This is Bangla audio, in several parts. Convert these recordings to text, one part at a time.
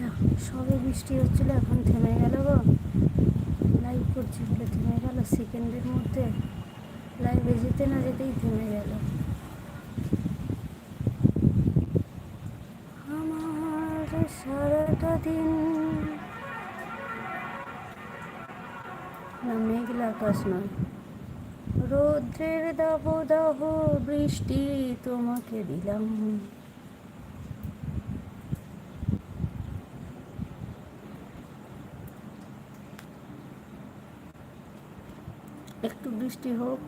কবে বৃষ্টি হচ্ছিল, এখন থেমে গেল গো। লাইভ করছি বলে থেমে গেল সেকেন্ডের মধ্যে লাইভে যেতে না যেতেই থেমে গেল। আমার সারাটা দিন না মেঘলা আকাশ নয়। রৌদ্রের দাবদাহ বৃষ্টি তোমাকে দিলাম। একটু বৃষ্টি হোক।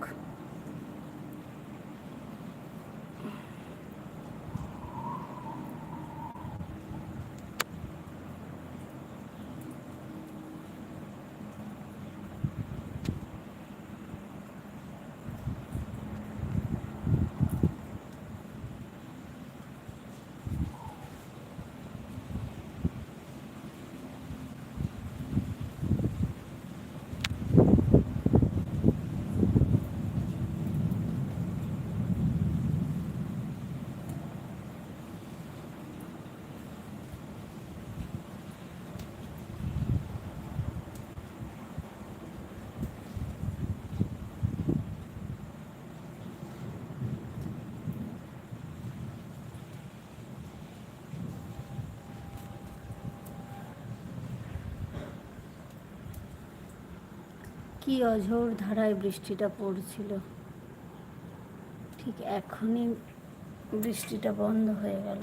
কি অঝোর ধারায় বৃষ্টিটা পড়ছিল। ঠিক এখনই বৃষ্টিটা বন্ধ হয়ে গেল।